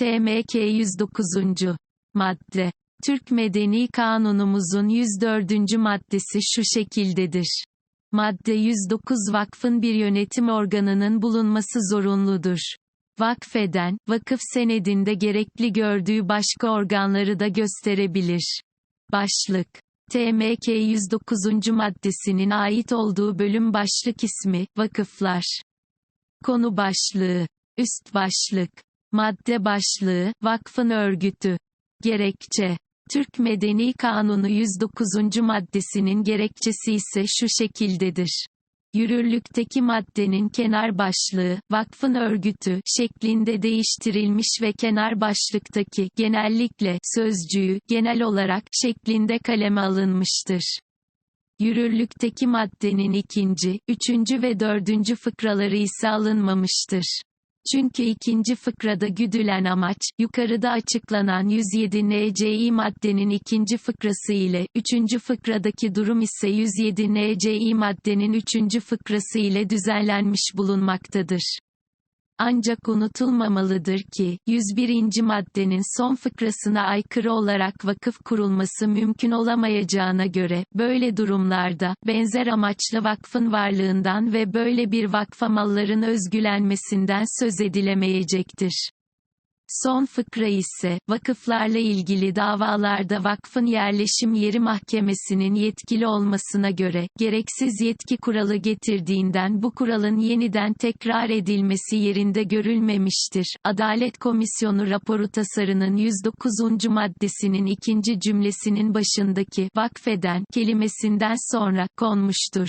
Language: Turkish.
TMK 109. Madde. Türk Medeni Kanunumuzun 104. maddesi şu şekildedir. Madde 109 Vakfın bir yönetim organının bulunması zorunludur. Vakfeden, vakıf senedinde gerekli gördüğü başka organları da gösterebilir. Başlık. TMK 109. maddesinin ait olduğu bölüm başlık ismi, vakıflar. Konu başlığı. Üst başlık. Madde başlığı, vakfın örgütü. Gerekçe. Türk Medeni Kanunu 109. maddesinin gerekçesi ise şu şekildedir. Yürürlükteki maddenin kenar başlığı, vakfın örgütü şeklinde değiştirilmiş ve kenar başlıktaki genellikle sözcüğü genel olarak şeklinde kaleme alınmıştır. Yürürlükteki maddenin ikinci, üçüncü ve dördüncü fıkraları ise alınmamıştır. Çünkü ikinci fıkrada güdülen amaç, yukarıda açıklanan 107 NCİ maddenin ikinci fıkrası ile, üçüncü fıkradaki durum ise 107 NCİ maddenin üçüncü fıkrası ile düzenlenmiş bulunmaktadır. Ancak unutulmamalıdır ki, 101. maddenin son fıkrasına aykırı olarak vakıf kurulması mümkün olamayacağına göre, böyle durumlarda, benzer amaçlı vakfın varlığından ve böyle bir vakfa malların özgülenmesinden söz edilemeyecektir. Son fıkra ise, vakıflarla ilgili davalarda vakfın yerleşim yeri mahkemesinin yetkili olmasına göre, gereksiz yetki kuralı getirdiğinden bu kuralın yeniden tekrar edilmesi yerinde görülmemiştir. Adalet Komisyonu raporu tasarının 109. maddesinin ikinci cümlesinin başındaki, vakfeden, kelimesinden sonra, konmuştur.